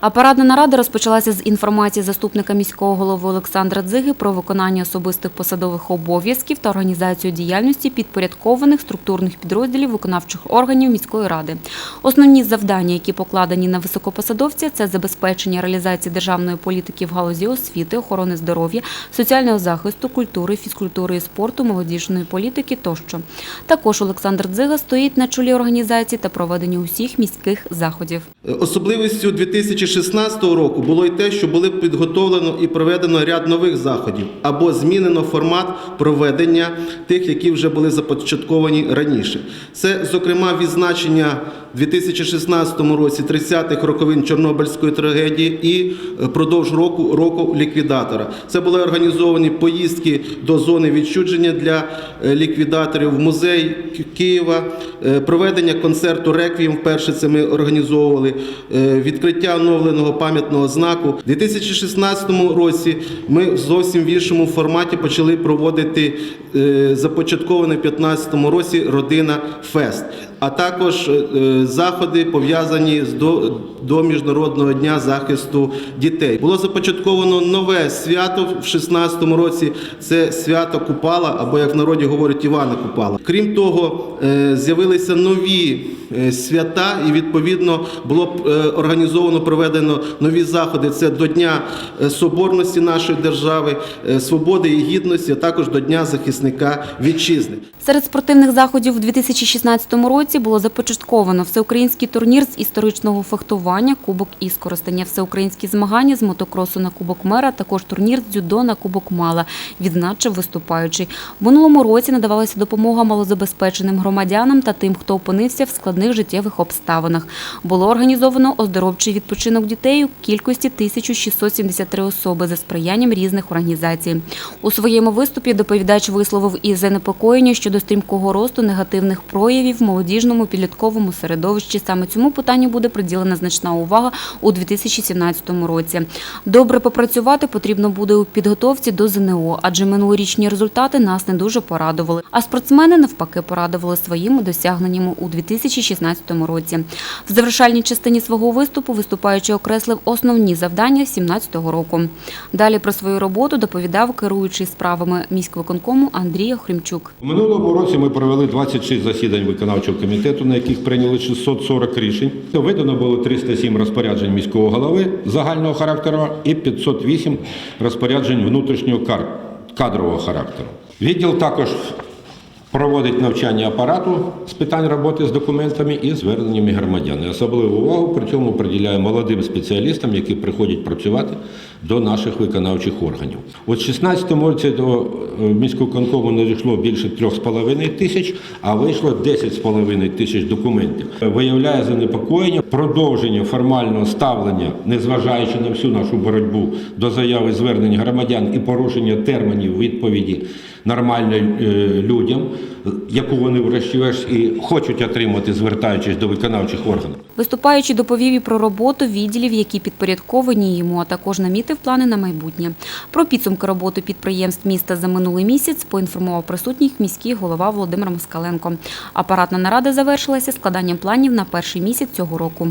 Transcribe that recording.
Апаратна нарада розпочалася з інформації заступника міського голови Олександра Дзиги про виконання особистих посадових обов'язків та організацію діяльності підпорядкованих структурних підрозділів виконавчих органів міської ради. Основні завдання, які покладені на високопосадовця, це забезпечення реалізації державної політики в галузі освіти, охорони здоров'я, соціального захисту, культури, фізкультури і спорту, молодіжної політики тощо. Також Олександр Дзига стоїть на чолі організації та проведення усіх міських заходів. Особливістю 2016 року було й те, що були підготовлено і проведено ряд нових заходів або змінено формат проведення тих, які вже були започатковані раніше. Це, зокрема, відзначення в 2016 році 30-х роковин Чорнобильської трагедії і е, продовж року року ліквідатора. Це були організовані поїздки до зони відчудження для е, ліквідаторів в музей Києва, е, проведення концерту Реквієм. Вперше це ми організовували, відкриття оновленого пам'ятного знаку. У 2016 році ми в зовсім в іншому форматі почали проводити е, започаткований в 2015 році Родина Фест, а також е, заходи пов'язані з до, до Міжнародного дня захисту дітей. Було започатковано нове свято в 2016 році. Це свято Купала, або як в народі говорять Івана Купала. Крім того, е, з'явилися нові е, свята, і відповідно було е, організовано проведено нові заходи. Це до Дня е, Соборності нашої держави, е, свободи і гідності, а також до Дня захисника вітчизни. Серед спортивних заходів у 2016 році було започатковано всеукраїнський турнір з історичного фехтування Кубок Іскоростення, всеукраїнські змагання з мотокросу на Кубок Мера, також турнір з дзюдо на Кубок Мала, відзначив виступаючий. В минулому році надавалася допомога малозабезпеченим громадянам та тим, хто опинився в складних життєвих обставинах. Було організовано оздоровчий відпочинок дітей у кількості 1673 особи за сприянням різних організацій. У своєму виступі доповідач висловив і занепокоєння щодо стрімкого росту негативних проявів в молодіжному підлітковому середовищі. Саме цьому питанню буде приділена значна увага у 2017 році. Добре попрацювати потрібно буде у підготовці до ЗНО, адже минулорічні результати нас не дуже порадували. А спортсмени навпаки порадували своїми досягненнями у 2016 році. В завершальній частині свого виступу виступаючий окреслив основні завдання 2017 року. Далі про свою роботу доповідав керуючий справами міськвиконкому Андрій Охримчук. Минулому році ми провели 26 засідань виконавчого комітету, на яких прийняли 640 рішень. Видано було 307 розпоряджень міського голови загального характеру і 508 розпоряджень внутрішнього кадрового характеру. Відділ також проводить навчання апарату з питань роботи з документами і зверненнями громадян. Особливу увагу при цьому приділяє молодим спеціалістам, які приходять працювати до наших виконавчих органів. От 16 році до е, міського конкому надійшло більше 3,5 тисяч, а вийшло 10,5 тисяч документів. Виявляє занепокоєння, продовження формального ставлення, незважаючи на всю нашу боротьбу до заяви звернень громадян і порушення термінів відповіді нормально е, людям, яку вони врешті-решт і хочуть отримати, звертаючись до виконавчих органів. Виступаючи доповів і про роботу відділів, які підпорядковані йому, а також намітив плани на майбутнє. Про підсумки роботи підприємств міста за минулий місяць поінформував присутніх міський голова Володимир Москаленко. Апаратна нарада завершилася складанням планів на перший місяць цього року.